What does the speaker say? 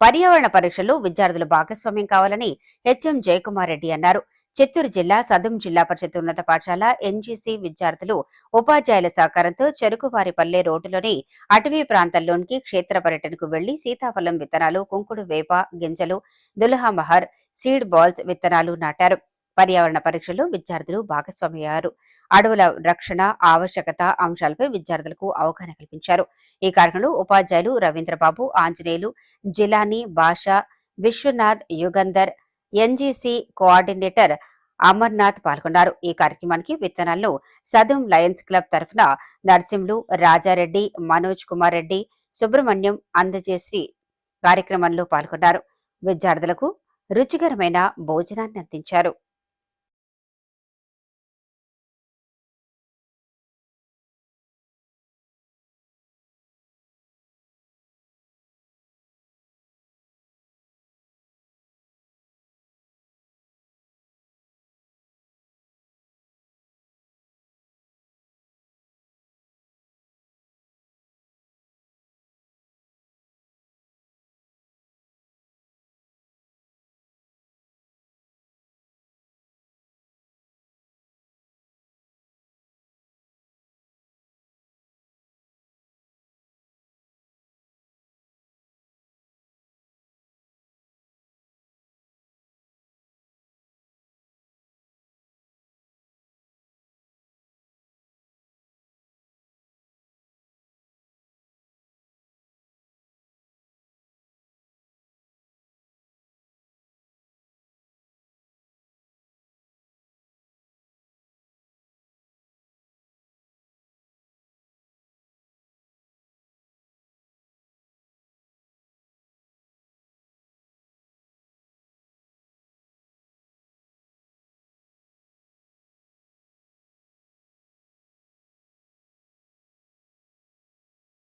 పర్యావరణ పరీక్షల్లో విద్యార్థులు భాగస్వామ్యం కావాలని హెచ్ఎం జయకుమార్ రెడ్డి అన్నారు. చిత్తూరు జిల్లా సదుం జిల్లా పరిషత్ ఉన్నత పాఠశాల ఎన్జీసీ విద్యార్థులు ఉపాధ్యాయుల సహకారంతో చెరుకువారిపల్లె రోడ్డులోని అటవీ ప్రాంతాల్లోనికి క్షేత్ర పర్యటనకు వెళ్ళి సీతాఫలం విత్తనాలు కుంకుడు వేప గింజలు దుల్హా మహర్ సీడ్ బాల్స్ విత్తనాలు నాటారు. పర్యావరణ పరీక్షలు విద్యార్థులు భాగస్వామయ్యారు. అడవుల రక్షణ ఆవశ్యకత అంశాలపై విద్యార్థులకు అవగాహన కల్పించారు. ఈ కార్యక్రమంలో ఉపాధ్యాయులు రవీంద్రబాబు ఆంజనేయులు జిలానీ భాష విశ్వనాథ్ యుగంధర్ ఎన్జీసీ కోఆర్డినేటర్ అమర్నాథ్ పాల్గొన్నారు. ఈ కార్యక్రమానికి విత్తనాలను సదుం లయన్స్ క్లబ్ తరఫున నర్సింలు రాజారెడ్డి మనోజ్ కుమార్ రెడ్డి సుబ్రహ్మణ్యం అందజేసి కార్యక్రమంలో పాల్గొన్నారు. విద్యార్థులకు రుచికరమైన భోజనాన్ని అందించారు.